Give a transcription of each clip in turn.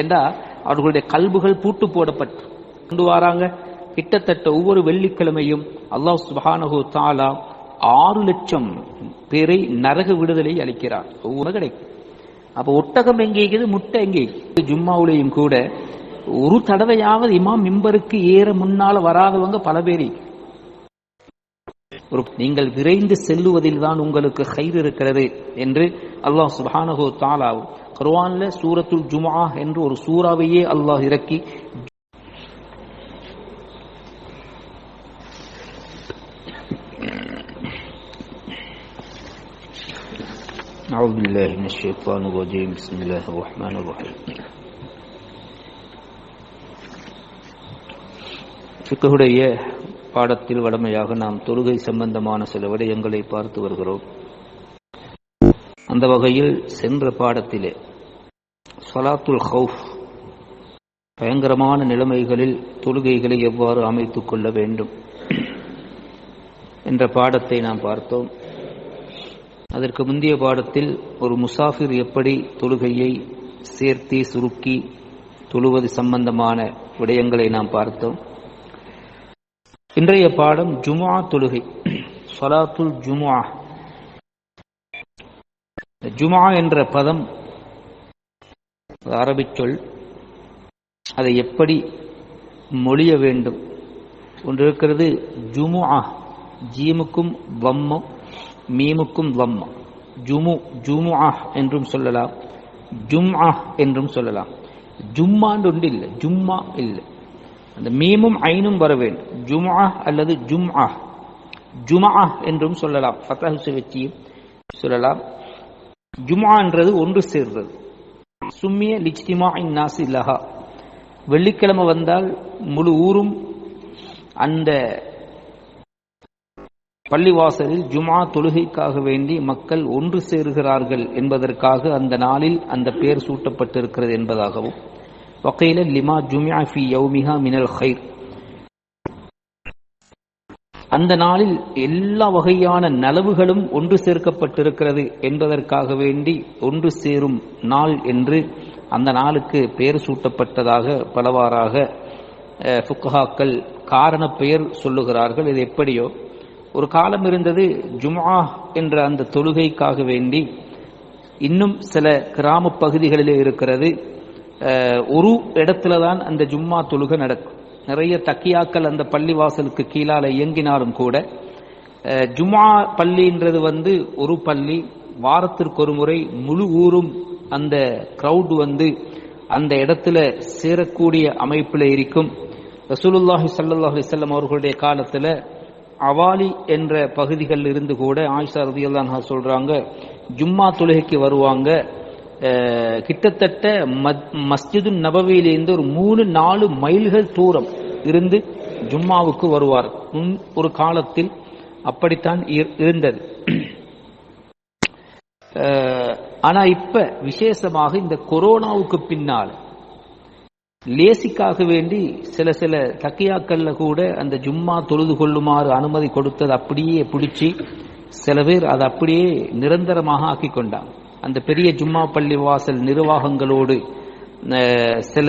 ஏண்டா? அவர்களுடைய கல்புகள் பூட்டு போடப்பட்டு கொண்டு வராங்க. கிட்டத்தட்ட ஒவ்வொரு வெள்ளிக்கிழமையும் அல்லாஹ் சுபானஹு தாலா ஆறு லட்சம் பேரை நரக விடுதலை அளிக்கிறார். ஒவ்வொரு கிடைக்கும். அப்ப ஒட்டகம் எங்கே முட்டை எங்கே ஜும்மாவுலையும் கூட ஒரு தடவையாவது இமாம் மிம்பருக்கு ஏற முன்னால வராதவங்க பல பேரி. நீங்கள் விரைந்து செல்லுவதில் தான் உங்களுக்கு கயிறு இருக்கிறது என்று அல்லாஹ் சுபானஹோ தாலாவும் குர்ஆன்ல சூரத்துல் ஜும்ஆ என்று ஒரு சூறாவையே அல்லாஹ் இறக்கி أعوذ بالله من الشيطان الرجيم بسم الله الرحمن الرحيم ஃபிக்ஹுடைய பாடத்தில் வடமையாக நாம் தொழுகை சம்பந்தமான சில விடயங்களை பார்த்து வருகிறோம் அந்த வகையில் சென்ற பாடத்திலே சலாத்துல் ஹவுஃப் பயங்கரமான நிலைமைகளில் தொழுகைகளை எவ்வாறு அமைத்துக் கொள்ள வேண்டும் என்ற பாடத்தை நாம் பார்த்தோம். அதற்கு முந்தைய பாடத்தில் ஒரு முசாஃபிர் எப்படி தொழுகையை சேர்த்தி சுருக்கி தொழுவது சம்பந்தமான விடயங்களை நாம் பார்த்தோம். இன்றைய பாடம் ஜுமா தொழுகை சலாத்துல் ஜுமா இந்த ஜுமா என்ற பதம் அரபிச் சொல் அதை எப்படி மொழிய வேண்டும்? ஒன்று இருக்கிறது ஜுமுஆ ஜீமுக்கும் வம்மம் மீமுக்கும் வம்மம் ஜுமு ஜுமுஆ என்றும் சொல்லலாம். ஜும்ஆ என்றும் சொல்லலாம். ஜும்மாண்டு ஒன்று இல்லை. ஜும்மா இல்லை. அந்த மீமும் ஐனும் வர வேண்டும். ஜும்ஆ அல்லது ஜும்ஆ ஜும்ஆ என்றும் சொல்லலாம். ஃபத்தஹு வச்சியும் சொல்லலாம். ஜுமான்றது ஒன்று சேர்றது சும்மிய லிஜ்திமா நாசி லஹா. வெள்ளிக்கிழமை வந்தால் முழு ஊரும் அந்த பள்ளிவாசலில் ஜுமா தொழுகைக்காக வேண்டி மக்கள் ஒன்று சேருகிறார்கள் என்பதற்காக அந்த நாளில் அந்த பெயர் சூட்டப்பட்டிருக்கிறது என்பதாகவும். வகையில லிமா ஜுமியா ஃபி யௌமிஹா மினல் ஹைர் அந்த நாளில் எல்லா வகையான நலவுகளும் ஒன்று சேர்க்கப்பட்டிருக்கிறது என்பதற்காக வேண்டி ஒன்று சேரும் நாள் என்று அந்த நாளுக்கு பெயர் சூட்டப்பட்டதாக பலவாறாக ஃபுக்கஹாக்கள் காரண பெயர் சொல்லுகிறார்கள். இது எப்படியோ ஒரு காலம் இருந்தது ஜுமா என்ற அந்த தொழுகைக்காக வேண்டி இன்னும் சில கிராம பகுதிகளிலே இருக்கிறது. ஒரு இடத்துல தான் அந்த ஜும்மா தொழுகை நடக்கும். நிறைய தக்கியாக்கள் அந்த பள்ளிவாசலுக்கு கீழால இயங்கினாலும் கூட ஜும்மா பள்ளின்றது வந்து ஒரு பள்ளி வாரத்திற்கு ஒரு முறை முழு ஊரும் அந்த கிரவுட் வந்து அந்த இடத்துல சேரக்கூடிய அமைப்பில் இருக்கும். ரசூலுல்லாஹி சல்லாஹ் அலிசல்லம் அவர்களுடைய காலத்தில் அவாலி என்ற பகுதிகளில் இருந்து கூட ஆயிஷா ரதியல்லான் சொல்றாங்க ஜும்மா தொழுகைக்கு வருவாங்க கிட்டத்தட்ட மஸ்ஜிது நபவியிலிருந்து ஒரு மூணு நாலு மைல்கள் தூரம் இருந்து ஜும்மாவுக்கு வருவார். ஒரு காலத்தில் அப்படித்தான் இருந்தது. ஆனா இப்ப விசேஷமாக இந்த கொரோனாவுக்கு பின்னால் லேசிக்காக வேண்டி சில சில தக்கியாக்கள்ல கூட அந்த ஜும்மா தொழுது கொள்ளுமாறு அனுமதி கொடுத்தது அப்படியே பிடிச்சி சில பேர் அதை அப்படியே நிரந்தரமாக ஆக்கி கொண்டாங்க. அந்த பெரிய ஜும்மா பள்ளி வாசல் நிர்வாகங்களோடு சில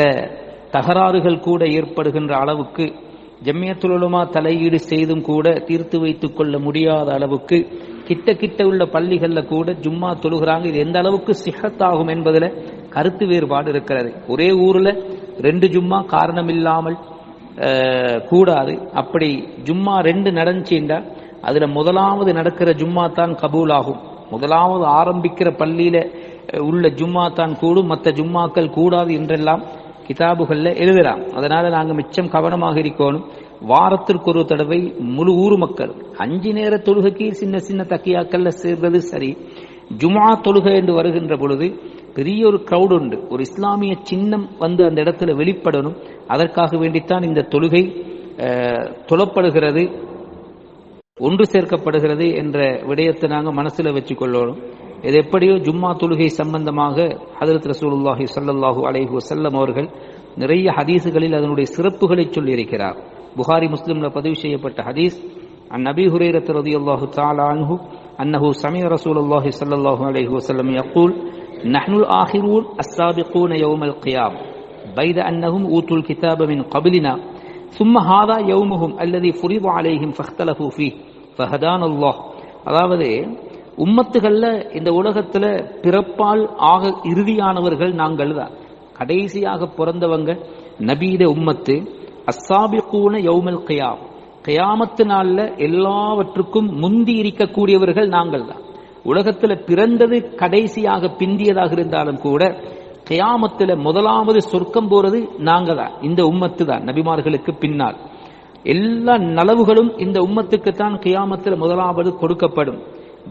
தகராறுகள் கூட ஏற்படுகின்ற அளவுக்கு ஜம்மியத்துலமா தலையீடு செய்தும் கூட தீர்த்து வைத்துக் கொள்ள முடியாத அளவுக்கு கிட்ட கிட்ட உள்ள பள்ளிகளில் கூட ஜும்மா தொழுகிறாங்க. இது எந்த அளவுக்கு சிஹத்தாகும் என்பதில் கருத்து வேறுபாடு இருக்கிறது. ஒரே ஊரில் ரெண்டு ஜும்மா காரணம் இல்லாமல் கூடாது. அப்படி ஜும்மா ரெண்டு நடந்துச்சுண்டா அதில் முதலாவது நடக்கிற ஜும்மா தான் கபூல் ஆகும் முதலாவது ஆரம்பிக்கிற பள்ளியில உள்ள ஜும்மா தான் கூடும் மற்ற ஜும்மாக்கள் கூடாது என்றெல்லாம் கிதாபுகளில் எழுதலாம் அதனால நாங்கள் மிச்சம் கவனமாக இருக்கணும். வாரத்திற்கு ஒரு தடவை முழு ஊர் மக்கள் அஞ்சு நேர தொழுகைக்கு சின்ன சின்ன தக்கியாக்கள்ல சேர்றது சரி. ஜுமா தொழுகை என்று வருகின்ற பொழுது பெரிய ஒரு க்ரௌடு உண்டு. ஒரு இஸ்லாமிய சின்னம் வந்து அந்த இடத்துல வெளிப்படணும். அதற்காக வேண்டித்தான் இந்த தொழுகை தொழப்படுகிறது. ஒன்று சேர்க்கப்படுகிறது என்ற விடயத்தை நாங்கள் மனசில் வச்சுக்கொள்ளணும். இது எப்படியோ ஜும்மா தொழுகை சம்பந்தமாக ஹதரத் ரசூலுல்லாஹி சல்லாஹூ அலைஹு வசல்லம் அவர்கள் நிறைய ஹதீஸுகளில் அதனுடைய சிறப்புகளை சொல்லியிருக்கிறார். புகாரி முஸ்லிம்ல பதிவு செய்யப்பட்ட ஹதீஸ் அந்நபி ஹுரேரத் ரதி அல்லாஹு தாலா அன்னஹு சமய ரசூல் அல்லாஹி சல்லாஹூ அலைஹி வசல்லம் யக்கூல் நஹ்னுல் ஆஹிரூன் அஸ்ஸாபிகூன யௌமல் கியாம் பைத அன்னஹும் ஊத்துல் கிதாப மின் கபிலினா சும்ம ஹாதா யௌமுஹும் அல்லது ஃபுரிது அலேஹிம் ஃபஹ்தலஃபு ஃபீ. ஃபஹதான் அல்லாஹ் அதாவது உம்மத்துகளில் இந்த உலகத்தில் பிறப்பால் ஆக இறுதியானவர்கள் நாங்கள் தான் கடைசியாக பிறந்தவங்க நபீத உம்மத்து. அஸ்ஸாபிகூன யௌமல் கயாம். கயாமத்து நாளில் எல்லாவற்றுக்கும் முந்தி இருக்கக்கூடியவர்கள் நாங்கள் தான் உலகத்தில் பிறந்தது கடைசியாக பிந்தியதாக இருந்தாலும் கூட கியாமத்தில் முதலாவது சொர்க்கம் போறது நாங்க தான் இந்த உம்மத்து தான் நபிமார்களுக்கு பின்னால். எல்லா நலவுகளும் இந்த உம்மத்துக்கு தான் கியாமத்தில் முதலாவது கொடுக்கப்படும்.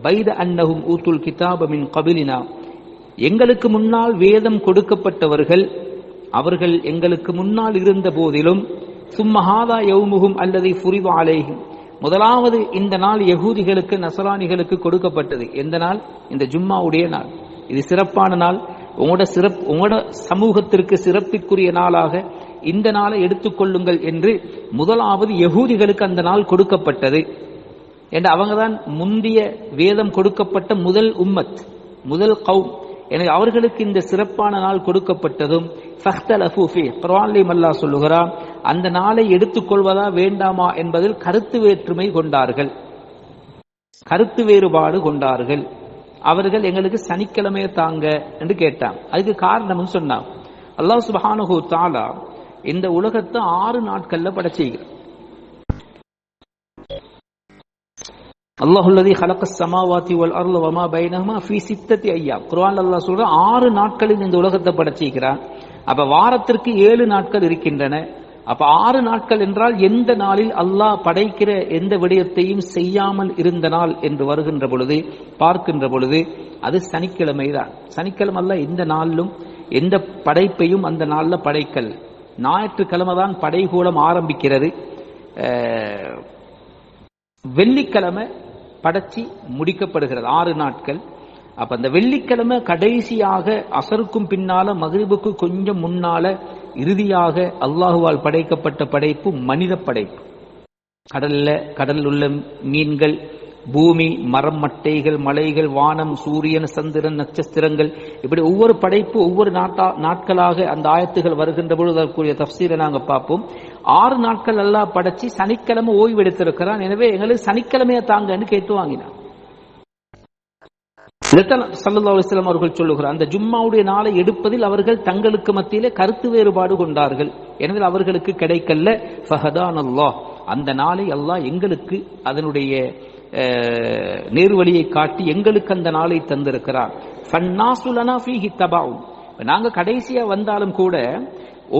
பைத அன்னகும் ஊத்துல் கிதாபமின் கபிலினா. எங்களுக்கு முன்னால் வேதம் கொடுக்கப்பட்டவர்கள் அவர்கள் எங்களுக்கு முன்னால் இருந்த போதிலும் சும்மஹாதா யௌமுகும் அல்லது புரிவாலேகும் முதலாவது இந்த நாள் யகூதிகளுக்கு நசரானிகளுக்கு கொடுக்கப்பட்டது. எந்த நாள்? இந்த ஜும்மாவுடைய நாள். இது சிறப்பான நாள். உங்களோட சிறப்பு உங்களோட சமூகத்திற்கு சிறப்பிற்குரிய நாளாக இந்த நாளை எடுத்துக்கொள்ளுங்கள் என்று முதலாவது யகூதிகளுக்கு அந்த நாள் கொடுக்கப்பட்டது. என்று அவங்க தான் முந்திய வேதம் கொடுக்கப்பட்ட முதல் உம்மத் முதல் கவும் எனவே அவர்களுக்கு இந்த சிறப்பான நாள் கொடுக்கப்பட்டதும் குர்ஆன்லையும் அல்லாஹ் சொல்லுகிறான் அந்த நாளை எடுத்துக்கொள்வதா வேண்டாமா என்பதில் கருத்து வேற்றுமை கொண்டார்கள். கருத்து வேறுபாடு கொண்டார்கள். அவர்கள் எங்களுக்கு சனிக்கிழமையை தாங்க என்று கேட்டாங்க அதுக்கு காரணம்னு சொன்னாங்க அல்லாஹ் சுபஹானஹு தாலா இந்த உலகத்தை ஆறு நாட்கள்ல படைச்சிருக்கிறார் அல்லாஹுல்லதி ஹலக்க சமாவாத்தி வல் அருள் வமா பைனஹமா ஃபி சித்தத்தி ஐயா குர்ஆன் அல்லாஹ் சொல்ற ஆறு நாட்களில் இந்த உலகத்தை படைச்சிருக்கிறான் அப்ப வாரத்திற்கு ஏழு நாட்கள் இருக்கின்றன. அப்ப ஆறு நாட்கள் என்றால் எந்த நாளில் அல்லாஹ் படைக்கிற எந்த விடயத்தையும் செய்யாமல் இருந்த நாள் என்று வருகின்ற பொழுது பார்க்கின்ற பொழுது அது சனிக்கிழமை தான் சனிக்கிழமை அல்ல எந்த நாளிலும் எந்த படைப்பையும் அந்த நாளில் படைக்கல். ஞாயிற்றுக்கிழமை தான் படைகூலம் ஆரம்பிக்கிறது. வெள்ளிக்கிழமை படைச்சி முடிக்கப்படுகிறது ஆறு நாட்கள். அப்ப அந்த வெள்ளிக்கிழமை கடைசியாக அசருக்கும் பின்னால மகிழ்வுக்கு கொஞ்சம் முன்னால இறுதியாக அல்லாஹுவால் படைக்கப்பட்ட படைப்பு மனித படைப்பு. கடல்ல கடலில் உள்ள மீன்கள் பூமி மரம் மட்டைகள் மலைகள் வானம் சூரியன் சந்திரன் நட்சத்திரங்கள் இப்படி ஒவ்வொரு படைப்பு ஒவ்வொரு நாட்டா நாட்களாக அந்த ஆயத்துகள் வருகின்ற பொழுது அதற்குரிய தப்சீரை நாங்கள் பார்ப்போம். ஆறு நாட்கள் எல்லாம் படைச்சி சனிக்கிழமை ஓய்வு எடுத்திருக்கிறான். எனவே எங்களுக்கு சனிக்கிழமையை தாங்கன்னு கேட்டு வாங்கினான். இதைத்தான் ஸல்லல்லாஹு அவர்கள் சொல்லுகிறார் அந்த ஜும்மாவுடைய நாளை எடுப்பதில் அவர்கள் தங்களுக்கு மத்தியிலே கருத்து வேறுபாடு கொண்டார்கள். எனவே அவர்களுக்கு கிடைக்கல. ஃபஹதான் அல்லாஹ் அந்த நாளை அல்லாஹ் எங்களுக்கு அதனுடைய நேர்வழியை காட்டி எங்களுக்கு அந்த நாளை தந்திருக்கிறார் ஃபன்னாசுலனா ஃபீஹி நாங்க கடைசியா வந்தாலும் கூட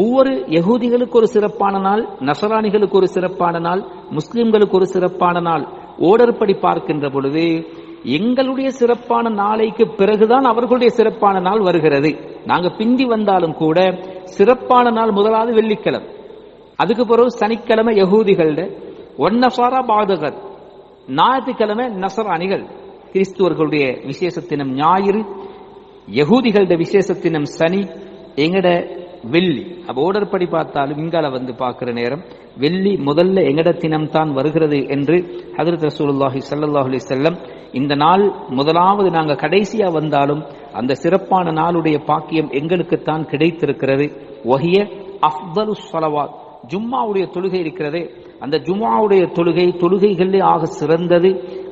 ஒவ்வொரு யகூதிகளுக்கு ஒரு சிறப்பான நாள் நசரானிகளுக்கு ஒரு சிறப்பான நாள் முஸ்லிம்களுக்கு ஒரு சிறப்பான நாள். ஓடர் படி பார்க்கின்ற பொழுது எங்களுடைய சிறப்பான நாளைக்கு பிறகுதான் அவர்களுடைய சிறப்பான நாள் வருகிறது. நாங்க பிந்தி வந்தாலும் கூட சிறப்பான நாள் முதலாவது வெள்ளிக்கிழமை. அதுக்கு பிறகு சனிக்கிழமை யகூதிகள ஒன்னசாரா பாதகர் ஞாயிற்றுக்கிழமை நசராணிகள் கிறிஸ்துவர்களுடைய விசேஷத்தினம் ஞாயிறு யகூதிகளுடைய விசேஷத்தினம் சனி எங்கட வெள்ளி. அப்ப ஓடர் படி பார்த்தாலும் இங்கால வந்து பார்க்கிற நேரம் வெள்ளி முதல்ல எங்கட தான் வருகிறது என்று ஹதரத் ரசூலுல்லாஹி சல்லாஹ் அலி செல்லம் இந்த நாள் முதலாவது நாங்கள் கடைசியா வந்தாலும் அந்த சிறப்பான நாளுடைய பாக்கியம் எங்களுக்குத்தான் கிடைத்திருக்கிறது. ஒஹிய அஃதலு சலவாத் ஜும்மாவுடைய தொழுகை இருக்கிறதே. அந்த ஜும்மாவுடைய தொழுகை தொழுகைகளிலே ஆக சிறந்தது.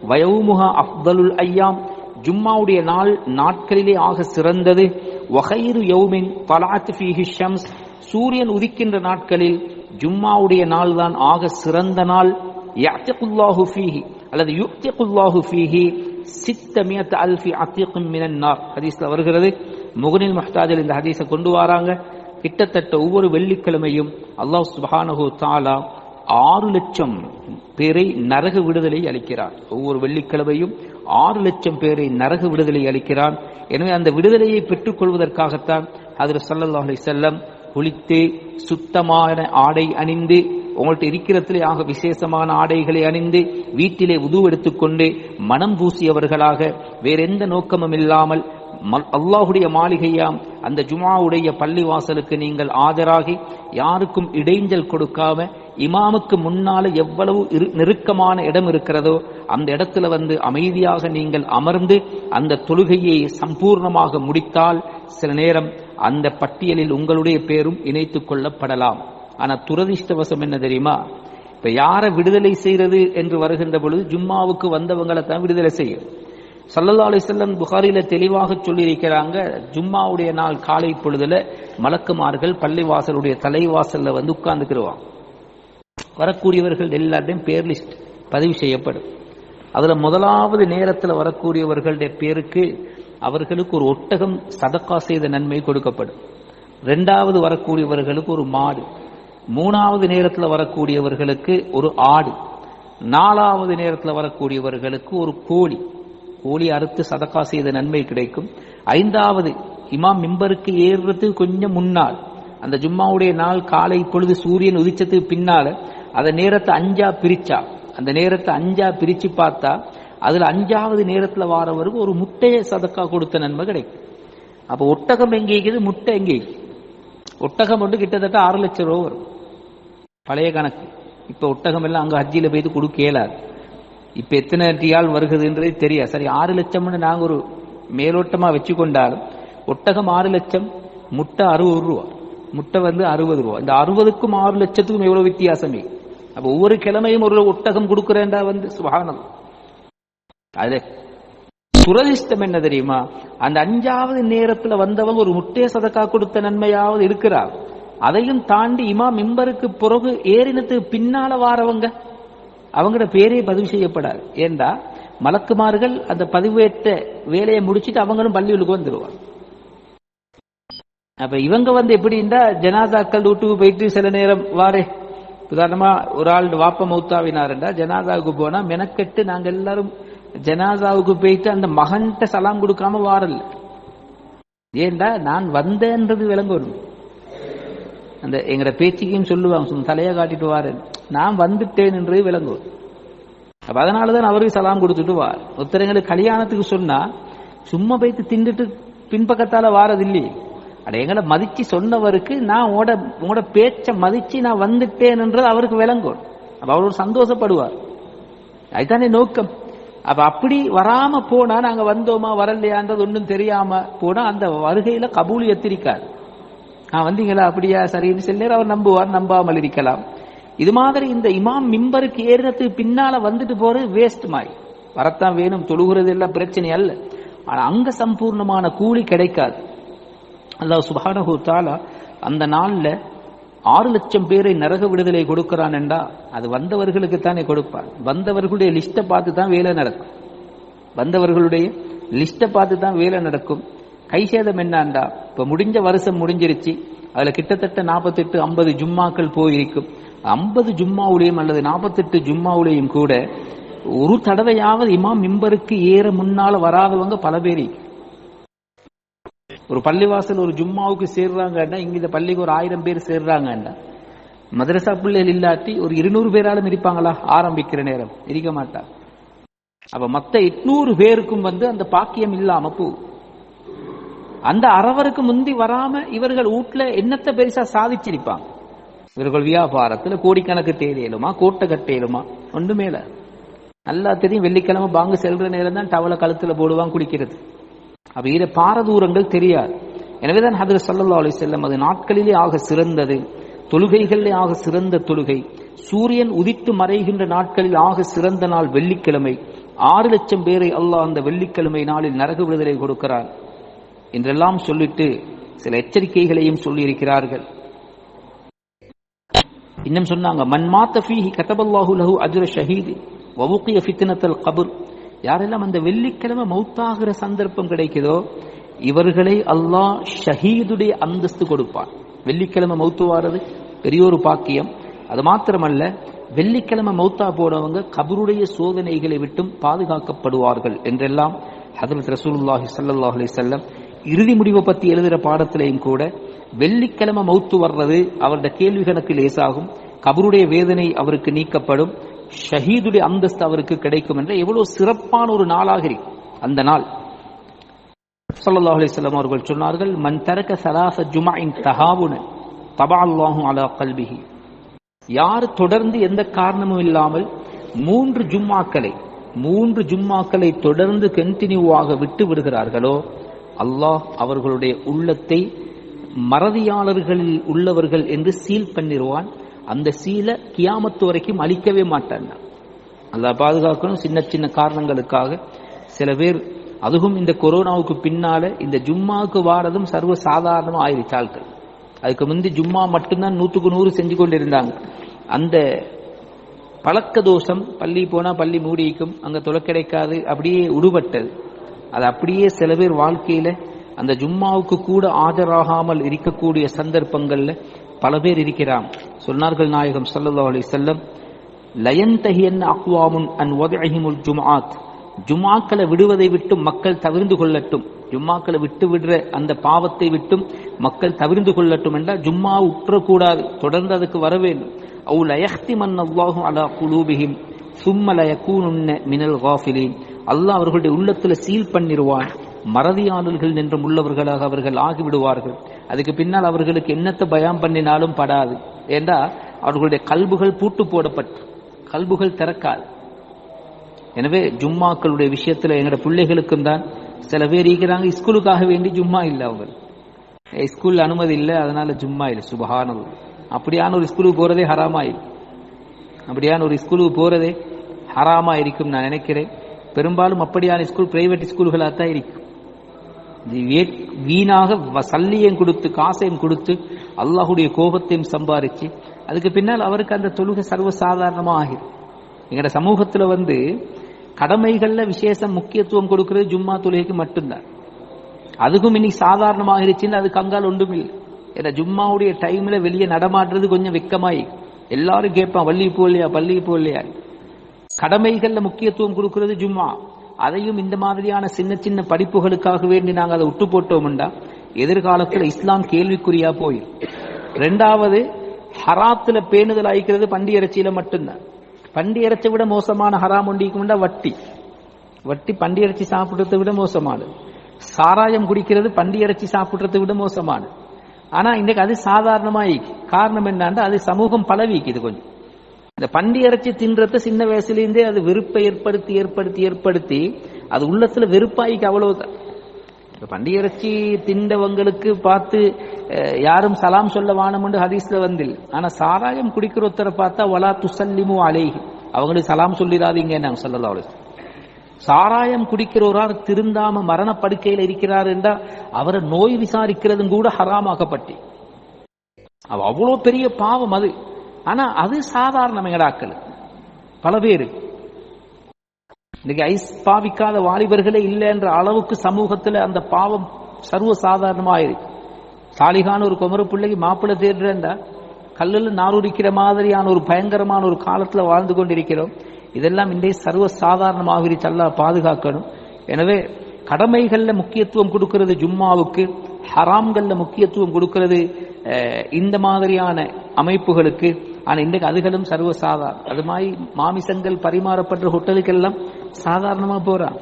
வயவுமுக அஃதலுல் ஐயாம். ஜும்மாவுடைய நாள் நாட்களிலே ஆக சிறந்தது. வகைரு யௌமின் தலாத் ஃபீஹி ஷம்ஸ். சூரியன் உதிக்கின்ற நாட்களில் ஜும்மாவுடைய நாள் தான் ஆக சிறந்த நாள். யஅத்திகுல்லாஹு ஃபீஹி அல்லது யுக்திகுல்லாஹு ஃபீஹி சித்தமியத் அல்ஃபி அத்திகும் மினன் நார். ஹதீஸ்ல வருகிறது. முகனில் மஹ்தாஜில் இந்த ஹதீஸை கொண்டு வராங்க. கிட்டத்தட்ட ஒவ்வொரு வெள்ளிக்கிழமையும் அல்லாஹ் சுபானஹு தாலா ஆறு லட்சம் பேரை நரக விடுதலை அளிக்கிறார். ஒவ்வொரு வெள்ளிக்கிழமையும் ஆறு லட்சம் பேரை நரக விடுதலை அளிக்கிறான். எனவே அந்த விடுதலையை பெற்றுக் கொள்வதற்காகத்தான் அதில் ஸல்லல்லாஹு செல்லம் குளித்து சுத்தமான ஆடை அணிந்து உங்கள்கிட்ட இருக்கிறதுலே ஆக விசேஷமான ஆடைகளை அணிந்து வீட்டிலே உது எடுத்துக்கொண்டு மனம் பூசியவர்களாக வேறெந்த நோக்கமும் இல்லாமல் மல்- அல்லாஹுடைய மாளிகையாம் அந்த ஜுமாவுடைய பள்ளிவாசலுக்கு நீங்கள் ஆஜராகி யாருக்கும் இடைஞ்சல் கொடுக்காம இமாமுக்கு முன்னால எவ்வளவு இரு- நெருக்கமான இடம் இருக்கிறதோ அந்த இடத்துல வந்து அமைதியாக நீங்கள் அமர்ந்து அந்த தொழுகையை சம்பூர்ணமாக முடித்தால் சில நேரம் அந்த பட்டியலில் உங்களுடைய பேரும் இணைத்து கொள்ளப்படலாம். ஆனா துரதிர்ஷ்டவசம் என்ன தெரியுமா? இப்ப யாரை விடுதலை செய்யறது என்று வருகின்ற பொழுது ஜும்மாவுக்கு வந்தவங்களை தான் விடுதலை செய்யும். சல்லல்லா அலிசல்லம் புகாரில தெளிவாக சொல்லியிருக்கிறாங்க ஜும்மாவுடைய நாள் காலை பொழுதுல மலக்குமார்கள் பள்ளிவாசலுடைய தலைவாசல்ல வந்து உட்கார்ந்துக்கிடுவாங்க வரக்கூடியவர்கள் எல்லாத்தையும் பேர் லிஸ்ட் பதிவு செய்யப்படும். அதில் முதலாவது நேரத்தில் வரக்கூடியவர்களுடைய பேருக்கு அவர்களுக்கு ஒரு ஒட்டகம் சதக்கா செய்த நன்மை கொடுக்கப்படும். ரெண்டாவது வரக்கூடியவர்களுக்கு ஒரு மாடு. மூணாவது நேரத்தில் வரக்கூடியவர்களுக்கு ஒரு ஆடு. நாலாவது நேரத்தில் வரக்கூடியவர்களுக்கு ஒரு கோழி. கோழி அறுத்து சதக்கா செய்த நன்மை கிடைக்கும். ஐந்தாவது இமாம் மிம்பருக்கு ஏறுறது கொஞ்சம் முன்னால். அந்த ஜும்மாவுடைய நாள் காலை பொழுது சூரியன் உதிச்சதுக்கு பின்னால அந்த நேரத்தை அஞ்சா பிரிச்சா. அந்த நேரத்தை அஞ்சா பிரிச்சு பார்த்தா அதுல அஞ்சாவது நேரத்துல வாரவருக்கு ஒரு முட்டையை சதக்கா கொடுத்த நன்மை கிடைக்கும். அப்ப ஒட்டகம் எங்கே இருக்குது? முட்டை எங்கே ஒட்டகம் வந்து கிட்டத்தட்ட ஆறு லட்சம் ரூபா வரும். பழைய கணக்கு. இப்ப ஒட்டகம் எல்லாம் அங்க ஹஜ்ஜியில் போய்த்து கொடுக்க இயலாது இப்ப எத்தனை டியால் வருகுதுன்றது தெரியாது. சரி ஆறு லட்சம்னு நாங்க ஒரு மேலோட்டமா வச்சு கொண்டாலும் ஒட்டகம் ஆறு லட்சம் முட்டை அறுபது ரூபா. முட்டை வந்து அறுபது ரூபா. இந்த அறுபதுக்கும் ஆறு லட்சத்துக்கும் எவ்வளவு வித்தியாசமே அப்ப ஒவ்வொரு கிழமையும் ஒரு ஒட்டகம் கொடுக்குறேன்டா வந்து சுபானம் அது துரதிஷ்டம் என்ன தெரியுமா? அந்த அஞ்சாவது நேரத்துல வந்தவங்க ஒரு முட்டைய சதக்கா கொடுத்த நன்மையாவது இருக்கிறார் அதையும் தாண்டி இமா மிம்பருக்கு பிறகு ஏறினத்துக்கு பின்னால வாரவங்க அவங்களோட பேரே பதிவு செய்யப்படாது. ஏண்டா? மலக்குமார்கள் அந்த பதிவேற்ற வேலையை முடிச்சுட்டு அவங்களும் பள்ளிகளுக்கு வந்துடுவாங்க அப்ப இவங்க வந்து எப்படி ஜனாதாக்கள் வீட்டுக்கு போயிட்டு சில நேரம் வாரே உதாரணமா ஒரு ஆள் வாப்ப மௌத்தாவினாருண்டா ஜனாதாவுக்கு போனா மெனக்கெட்டு நாங்க எல்லாரும் ஜனாதாவுக்கு போயிட்டு அந்த மகன்கிட்ட சலாம் கொடுக்காம வாரல. ஏண்டா நான் வந்தேன்றது விளங்கணும். அந்த எங்கட பேச்சுக்கையும் சொல்லுவாங்க சும்மா தலையை காட்டிட்டு வாரேன். நான் வந்துட்டேன் என்றது விளங்கும் அப்ப அதனாலதான் அவருக்கு சலாம் கொடுத்துட்டு வார். ஒருத்தரங்களுக்கு கல்யாணத்துக்கு சொன்னா சும்மா போயிட்டு திண்டுட்டு பின்பக்கத்தால வாரது இல்லையே அட எங்களை மதிச்சு சொன்னவருக்கு நான் உங்களோட உங்களோட பேச்சை மதிச்சு நான் வந்துட்டேன்ன்றது அவருக்கு விளங்கும். அப்போ அவர் ஒரு சந்தோஷப்படுவார். அதுதானே நோக்கம். அப்போ அப்படி வராமல் போனால் நாங்கள் வந்தோமா வரலையான்றது ஒன்றும் தெரியாமல் போனால் அந்த வருகையில் கபூல் எத்திரிக்காது நான் வந்தீங்களா? அப்படியா? சரின்னு சில நேரம் அவர் நம்புவார் நம்பாமல் இருக்கலாம். இது மாதிரி இந்த இமாம் மிம்பருக்கு ஏறினத்துக்கு பின்னால் வந்துட்டு போகிறது வேஸ்ட் மாதிரி. வரத்தான் வேணும் தொழுகிறது எல்லாம் பிரச்சனை அல்ல. ஆனால் அங்க சம்பூர்ணமான கூலி கிடைக்காது. அல்லாஹ் சுபானஹூ தாலா அந்த நாளில் ஆறு லட்சம் பேரை நரக விடுதலை கொடுக்கிறான் என்றா அது வந்தவர்களுக்கு தானே கொடுப்பான். வந்தவர்களுடைய லிஸ்ட்டை பார்த்து தான் வேலை நடக்கும். வந்தவர்களுடைய லிஸ்ட்டை பார்த்து தான் வேலை நடக்கும். கை சேதம் என்னண்டா? இப்போ முடிஞ்ச வருஷம் முடிஞ்சிருச்சு. அதில் கிட்டத்தட்ட நாற்பத்தெட்டு ஐம்பது ஜும்மாக்கள் போயிருக்கும். ஐம்பது ஜும்மாவுலேயும் அல்லது நாற்பத்தெட்டு ஜும்மாவுலேயும் கூட ஒரு தடவையாவது இமாம் மிம்பருக்கு ஏற முன்னால் வராதவங்க பல பேர் ஒரு பள்ளிவாசல் ஒரு ஜும்மாவுக்கு சேர்றாங்கன்னா இங்க இந்த பள்ளிக்கு ஒரு ஆயிரம் பேர் சேர்றாங்கன்னா மதரசா பிள்ளைகள் இல்லாட்டி ஒரு இருநூறு பேராலும் இருப்பாங்களா? ஆரம்பிக்கிற நேரம். இருக்க மாட்டா. அப்ப மத்த எட்நூறு பேருக்கும் வந்து அந்த பாக்கியம் இல்லாம பூ. அந்த அறவருக்கு முந்தி வராம இவர்கள் வீட்டுல என்னத்தை பெருசா சாதிச்சிருப்பாங்க? இவர்கள் வியாபாரத்துல கோடிக்கணக்கு தேவையிலுமா கோட்டை கட்டையிலுமா ஒன்றுமே இல்லை. நல்லா தெரியும் வெள்ளிக்கிழமை பாங்கு செல்ற நேரம் தான் டவலை கழுத்துல போடுவான் குடிக்கிறது. அப்ப பாரதூரங்கள் தெரியாது. எனவேதான் ஹதர் சல்லா அலி செல்லம் அது நாட்களிலே ஆக சிறந்தது. தொழுகைகளிலே ஆக சிறந்த தொழுகை. சூரியன் உதித்து மறைகின்ற நாட்களில் ஆக சிறந்த நாள் வெள்ளிக்கிழமை. ஆறு லட்சம் பேரை அல்லாஹ் அந்த வெள்ளிக்கிழமை நாளில் நரக விடுதலை கொடுக்கிறான். என்றெல்லாம் சொல்லிட்டு சில எச்சரிக்கைகளையும் சொல்லியிருக்கிறார்கள். இன்னும் சொன்னாங்க மன் ஃபீஹி கதபல்லாஹு லஹு அஜ்ர ஷஹீத் வவுக்கிய ஃபித்னத்தல் கபுர். யாரெல்லாம் அந்த வெள்ளிக்கிழமை மௌத்தாகிற சந்தர்ப்பம் கிடைக்குதோ இவர்களை அல்லாஹ் ஷஹீதுடைய அந்தஸ்து கொடுப்பான். வெள்ளிக்கிழமை மௌத்து வாரது பெரிய ஒரு பாக்கியம். அது மாத்திரமல்ல வெள்ளிக்கிழமை மௌத்தா போனவங்க கபருடைய சோதனைகளை விட்டும் பாதுகாக்கப்படுவார்கள் என்றெல்லாம் ஹதரத் ரசூலுல்லாஹி சல்லாஹ் அலி செல்லம் இறுதி முடிவை பற்றி எழுதுகிற பாடத்திலையும் கூட வெள்ளிக்கிழமை மௌத்து வர்றது அவருடைய கேள்வி கணக்கு லேசாகும். கபருடைய வேதனை அவருக்கு நீக்கப்படும். ஷஹீதுடைய அந்தஸ்து அவருக்கு கிடைக்கும் என்ற எவ்வளவு சிறப்பான ஒரு நாளாக அந்த நாள். ஸல்லல்லாஹு அலிஸ்லாம் அவர்கள் சொன்னார்கள் மன் தரக்க சலாச ஜுமாஇன் தஹாவுன தபா அல்லாஹு அலா கல்பிஹி. யார் தொடர்ந்து எந்த காரணமும் இல்லாமல் மூன்று ஜும்மாக்களை மூன்று ஜும்மாக்களை தொடர்ந்து கண்டினியூவாக விட்டு விடுகிறார்களோ அல்லாஹ் அவர்களுடைய உள்ளத்தை மறதியாளர்களில் உள்ளவர்கள் என்று சீல் பண்ணிடுவான் அந்த சீலை கியாமத்து வரைக்கும் அழிக்கவே மாட்டாங்க. அல்லாஹ் பாதுகாக்கணும். சின்ன சின்ன காரணங்களுக்காக சில பேர் அதுவும் இந்த கொரோனாவுக்கு பின்னால இந்த ஜும்மாவுக்கு வாரதும் சர்வ சாதாரணமாக ஆயிடுச்சு ஆட்கள். அதுக்கு முந்தி ஜும்மா மட்டும்தான் நூற்றுக்கு நூறு செஞ்சு கொண்டு இருந்தாங்க அந்த பழக்க தோஷம் பள்ளி போனால் பள்ளி மூடிக்கும் அங்கே தொலை கிடைக்காது அப்படியே உடுபட்டது அது அப்படியே சில பேர் வாழ்க்கையில் அந்த ஜும்மாவுக்கு கூட ஆஜராகாமல் இருக்கக்கூடிய சந்தர்ப்பங்களில் பல பேர் இருக்கிறாங்க. சொன்னார்கள் நாயகம் ஸல்லல்லாஹு அலி செல்லம் லயன்தஹியன் அக்வாமுன் அன் வதஇஹிமுல் ஜுமாத் ஜும்மாக்களை விடுவதை விட்டு மக்கள் தவிர்ந்து கொள்ளட்டும். ஜும்மாக்களை விட்டு விடுற அந்த பாவத்தை விட்டும் மக்கள் தவிர்ந்து கொள்ளட்டும் என்றால் ஜும்மா உற்றக்கூடாது. தொடர்ந்து அதுக்கு வர வேண்டும். அவு லயஹ்திமன் அல்லாஹும் அலா குலூபிஹிம் சும்ம கூனுன்ன மினல் காஃபிலின். அல்லாஹ் அவர்களுடைய உள்ளத்தில் சீல் பண்ணிடுவான் மறதியாளர்கள் நின்றும் உள்ளவர்களாக அவர்கள் ஆகிவிடுவார்கள். அதுக்கு பின்னால் அவர்களுக்கு என்னத்தை பயம் பண்ணினாலும் படாது. ஏண்டா? அவர்களுடைய கல்புகள் பூட்டு போடப்பட்டு கல்புகள் திறக்காது. எனவே ஜும்மாக்களுடைய விஷயத்தில் எங்களோட பிள்ளைகளுக்கும் தான் சில பேர் இருக்கிறாங்க ஸ்கூலுக்காக வேண்டி ஜும்மா இல்லை அவங்க. ஸ்கூலில் அனுமதி இல்லை அதனால ஜும்மா இல்லை சுபஹானது அப்படியான ஒரு ஸ்கூலுக்கு போகிறதே ஹராமாயில் அப்படியான ஒரு ஸ்கூலுக்கு போகிறதே ஹராமா இருக்கும் நான் நினைக்கிறேன். பெரும்பாலும் அப்படியான ஸ்கூல் பிரைவேட் ஸ்கூல்களாக தான் இருக்கும். வீணாக வ- கொடுத்து காசையும் கொடுத்து அல்லாஹுடைய கோபத்தையும் சம்பாரிச்சு அதுக்கு பின்னால் அவருக்கு அந்த தொழுகை சர்வ சாதாரணமாக ஆகிடும் எங்களோட சமூகத்துல வந்து கடமைகள்ல விசேஷம் முக்கியத்துவம் கொடுக்கிறது ஜும்மா தொழுகைக்கு மட்டும்தான். அதுக்கும் இன்னைக்கு சாதாரணமாகிருச்சுன்னு அது கங்கால் ஒன்றும் இல்லை ஏன்னா ஜும்மாவுடைய டைம்ல வெளியே நடமாடுறது கொஞ்சம் வெக்கமாயி. எல்லாரும் கேட்பான் வள்ளி போகலையா பள்ளி போகலையா? கடமைகள்ல முக்கியத்துவம் கொடுக்கிறது ஜும்மா. அதையும் இந்த மாதிரியான சின்ன சின்ன படிப்புகளுக்காக வேண்டி நாங்கள் அதை விட்டு போட்டோம்டா. எதிர்காலத்தில் இஸ்லாம் கேள்விக்குறியா போயிடும் ரெண்டாவது ஹராத்துல பேணுதல் ஆயிக்கிறது பண்டி இறைச்சியில மட்டும்தான். பண்டி இறைச்சை விட மோசமான ஹராம் ஒண்டிக்கும்டா வட்டி. வட்டி பண்டி இறைச்சி சாப்பிடுறதை விட மோசமானது. சாராயம் குடிக்கிறது பண்டி இறைச்சி சாப்பிடுறதை விட மோசமானது. ஆனா இன்னைக்கு அது சாதாரணமாயி காரணம் என்னன்னா அது சமூகம் பழவிக்குது கொஞ்சம். இந்த பண்டி இறைச்சி தின்றத சின்ன வயசுலேருந்தே அது வெறுப்பை ஏற்படுத்தி ஏற்படுத்தி ஏற்படுத்தி அது உள்ளத்துல வெறுப்பாய்க்கு அவ்வளவுதான். இப்ப பண்டி இறைச்சி திண்டவங்களுக்கு பார்த்து அஹ், யாரும் சலாம் சொல்ல வானமுண்டு ஹதீஸ்ல வந்தில். ஆனா சாராயம் குடிக்கிற ஒருத்தரை பார்த்தா வலா துசல்லிமு அலேஹி. அவங்களுக்கு சலாம் சொல்லிடாதீங்க நாங்க சொல்லலாம் அவளுக்கு சாராயம் குடிக்கிறவரார் திருந்தாம மரணப்படுக்கையில் இருக்கிறார் என்றால் அவரை நோய் விசாரிக்கிறதும் கூட ஹராமாக்கப்பட்டு. அவ அவ்வளோ பெரிய பாவம் அது. ஆனா அது சாதாரண எங்கடாக்கள் பல பேர். இன்னைக்கு ஐஸ் பாவிக்காத வாலிபர்களே இல்லைன்ற அளவுக்கு சமூகத்துல அந்த பாவம் சர்வ சாதாரணமாயிருக்கு சாலிகான ஒரு குமர பிள்ளைக்கு மாப்பிள்ளை தேடுறேன்டா. கல்லில் நாரூரிக்கிற மாதிரியான ஒரு பயங்கரமான ஒரு காலத்துல வாழ்ந்து கொண்டிருக்கிறோம். இதெல்லாம் இன்றைய சர்வ சாதாரணமாகிருச்சு அல்லா பாதுகாக்கணும். எனவே கடமைகளில் முக்கியத்துவம் கொடுக்கிறது ஜும்மாவுக்கு ஹராம்களில் முக்கியத்துவம் கொடுக்கிறது இந்த மாதிரியான அமைப்புகளுக்கு ஆனால் இன்றைக்கு அதுகளும் சர்வ சாதாரணம் அது மாதிரி மாமிசங்கள் பரிமாறப்படுற ஹோட்டலுக்கெல்லாம் சாதாரணமாக போகிறான்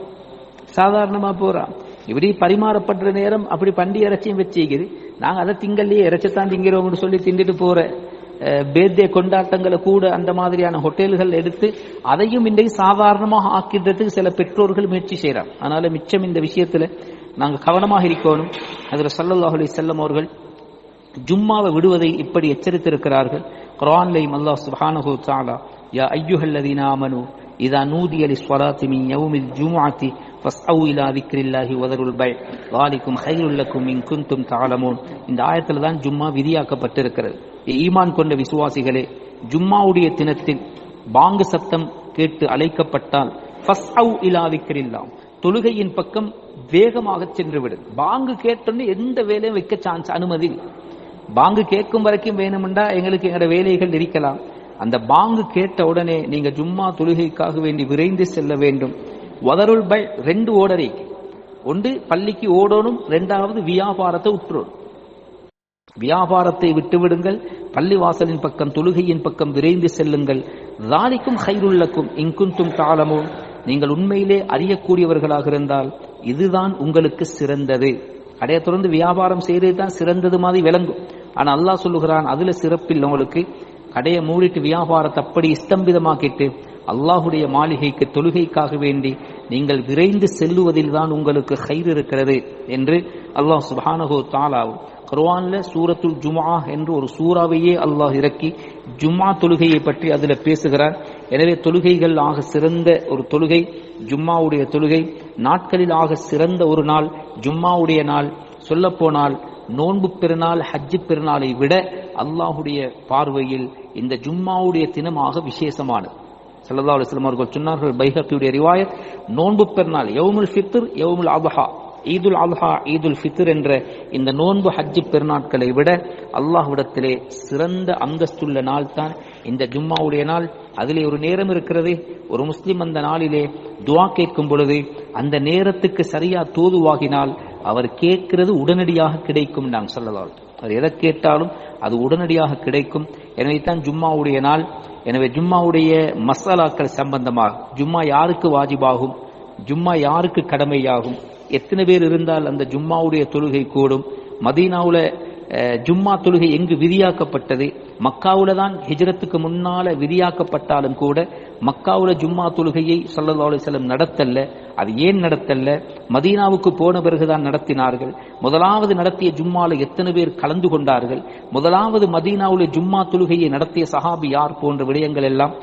சாதாரணமாக போகிறான் இப்படி பரிமாறப்படுற நேரம் அப்படி பண்டி இறைச்சியும் வச்சுக்குது. நாங்கள் அதை திங்கல்லையே இறைச்சத்தான் திங்கிறோம்னு சொல்லி திண்டுட்டு போகிற பேத்திய கொண்டாட்டங்களை கூட அந்த மாதிரியான ஹோட்டல்கள் எடுத்து அதையும் இன்றைக்கு சாதாரணமாக ஆக்கின்றதுக்கு சில பெற்றோர்கள் முயற்சி செய்கிறான் அதனால் மிச்சம் இந்த விஷயத்தில் நாங்கள் கவனமாக இருக்கணும். அதில் ஸல்லல்லாஹு அலைஹி வஸல்லம் அவர்கள் ஜும்மாவை விடுவதை இப்படி எச்சரித்திருக்கிறார்கள். குரான்லையும் அல்லாஹ் சுஹானஹூ தாலா யா அய்யுஹல்லதீன ஆமனு இதா நூதிய லிஸ்ஸலாத்தி மின் யௌமில் ஜும்ஆத்தி ஃபஸ்அவு இலா விக்ரில்லாஹி வதருல் பை வாலிக்கும் ஹைருல்லக்கும் இன் குன்தும் இந்த ஆயத்தில் தான் ஜும்மா விதியாக்கப்பட்டிருக்கிறது. ஈமான் கொண்ட விசுவாசிகளே ஜும்மாவுடைய தினத்தில் பாங்கு சத்தம் கேட்டு அழைக்கப்பட்டால் ஃபஸ்அவு இலா விக்ரில்லாம் தொழுகையின் பக்கம் வேகமாக சென்றுவிடும் பாங்கு கேட்டோன்னு எந்த வேலையும் வைக்க சான்ஸ் அனுமதி பாங்கு கேட்கும் வரைக்கும் வேணுமெண்டா எங்களுக்கு எங்களோட வேலைகள் இருக்கலாம். அந்த பாங்கு கேட்ட உடனே நீங்க ஜும்மா தொழுகைக்காக வேண்டி விரைந்து செல்ல வேண்டும். வதருள் பை ரெண்டு ஓடரை. ஒன்று பள்ளிக்கு ஓடணும் ரெண்டாவது வியாபாரத்தை உற்றோம் வியாபாரத்தை விட்டுவிடுங்கள் பள்ளிவாசலின் பக்கம் தொழுகையின் பக்கம் விரைந்து செல்லுங்கள். ராலிக்கும் ஹைருள்ளக்கும் இங்குந்தும் தாளமோ நீங்கள் உண்மையிலே அறியக்கூடியவர்களாக இருந்தால் இதுதான் உங்களுக்கு சிறந்தது. கடையை தொடர்ந்து வியாபாரம் செய்யறது தான் சிறந்தது மாதிரி விளங்கும். ஆனால் அல்லாஹ் சொல்லுகிறான் அதுல சிறப்பில் உங்களுக்கு கடையை மூடிட்டு வியாபாரத்தை அப்படி ஸ்தம்பிதமாக்கிட்டு அல்லாஹுடைய மாளிகைக்கு தொழுகைக்காக வேண்டி நீங்கள் விரைந்து செல்லுவதில் தான் உங்களுக்கு கயிறு இருக்கிறது என்று அல்லாஹ் சுபானகோ தாலாவும் குர்வான்ல சூரத்துல் ஜுமா என்று ஒரு சூறாவையே அல்லாஹ் இறக்கி ஜும்மா தொழுகையை பற்றி அதில் பேசுகிறார். எனவே தொழுகைகள் ஆக சிறந்த ஒரு தொழுகை ஜும்மாவுடைய தொழுகை நாட்களில் ஆக சிறந்த ஒரு நாள் ஜும்மாவுடைய நாள் சொல்லப்போனால் நோன்பு பெருநாள் ஹஜ்ஜு பெருநாளை விட அல்லாஹுடைய பார்வையில் இந்த ஜும்மாவுடைய தினமாக விசேஷமானது. சல்லா அலுவலம் அவர்கள் சொன்னார்கள் பைஹக்கியுடைய ரிவாயத் நோன்பு பெருநாள் யவுமுல் ஃபித்ர் யவுமுல் அபஹா ஈதுல் அல்ஹா ஈதுல் ஃபித்ர் என்ற இந்த நோன்பு ஹஜ்ஜு பெருநாட்களை விட அல்லாஹ்விடத்திலே சிறந்த அந்தஸ்துள்ள நாள் தான் இந்த ஜும்மாவுடைய நாள். அதிலே ஒரு நேரம் இருக்கிறது ஒரு முஸ்லிம் அந்த நாளிலே துவா கேட்கும் பொழுது அந்த நேரத்துக்கு சரியா தோதுவாகினால் அவர் கேட்கிறது உடனடியாக கிடைக்கும் நான் சொல்லலாம் அவர் எதை கேட்டாலும் அது உடனடியாக கிடைக்கும். எனவே தான் ஜும்மாவுடைய நாள். எனவே ஜும்மாவுடைய மசாலாக்கள் சம்பந்தமாக ஜும்மா யாருக்கு வாஜிபாகும்? ஜும்மா யாருக்கு கடமையாகும்? எத்தனை பேர் இருந்தால் அந்த ஜும்மாவுடைய தொழுகை கூடும்? மதீனாவில் ஜும்மா தொழுகை எங்கு விதியாக்கப்பட்டது? மக்காவில் தான் ஹிஜரத்துக்கு முன்னால விதியாக்கப்பட்டாலும் கூட மக்காவில் ஜும்மா தொழுகையை சல்லா அலிசல்லம் நடத்தல்ல. அது ஏன் நடத்தல்ல மதீனாவுக்கு போன பிறகுதான் நடத்தினார்கள். முதலாவது நடத்திய ஜும்மாவில் எத்தனை பேர் கலந்து கொண்டார்கள்? முதலாவது மதீனாவுல ஜும்மா தொழுகையை நடத்திய சஹாபி யார் போன்ற விடயங்கள் எல்லாம்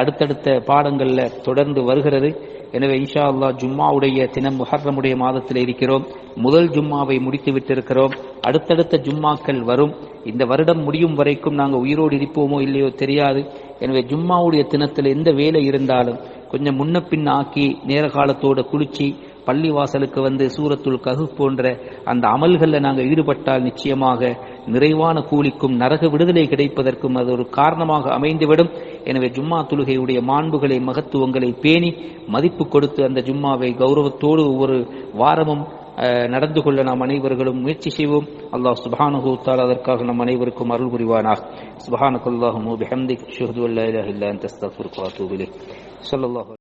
அடுத்தடுத்த பாடங்களில் தொடர்ந்து வருகிறது. எனவே இன்ஷா அல்லா ஜும்மாவுடைய தினம் முஹர்ரமுடைய மாதத்தில் இருக்கிறோம். முதல் ஜும்மாவை முடித்து விட்டிருக்கிறோம். அடுத்தடுத்த ஜும்மாக்கள் வரும். இந்த வருடம் முடியும் வரைக்கும் நாங்கள் உயிரோடு இருப்போமோ இல்லையோ தெரியாது. எனவே ஜும்மாவுடைய தினத்தில் எந்த வேலை இருந்தாலும் கொஞ்சம் முன்ன பின் ஆக்கி நேர காலத்தோட குளிச்சு பள்ளி வாசலுக்கு வந்து சூரத்துள் ககு போன்ற அந்த அமல்களில் நாங்கள் ஈடுபட்டால் நிச்சயமாக நிறைவான கூலிக்கும் நரக விடுதலை கிடைப்பதற்கும் அது ஒரு காரணமாக அமைந்துவிடும். எனவே ஜும்மா தொழுகையுடைய மாண்புகளை மகத்துவங்களை பேணி மதிப்பு கொடுத்து அந்த ஜும்மாவை கௌரவத்தோடு ஒவ்வொரு வாரமும் நடந்து கொள்ள நாம் அனைவர்களும் முயற்சி செய்வோம். அல்லாஹ் சுபானு தால் அதற்காக நம் அனைவருக்கும் அருள் புரிவானாக. சுபானகுல்லாஹு பிஹம்திக். ஷுஹது அல்லா இல்லா صلى الله عليه وسلم.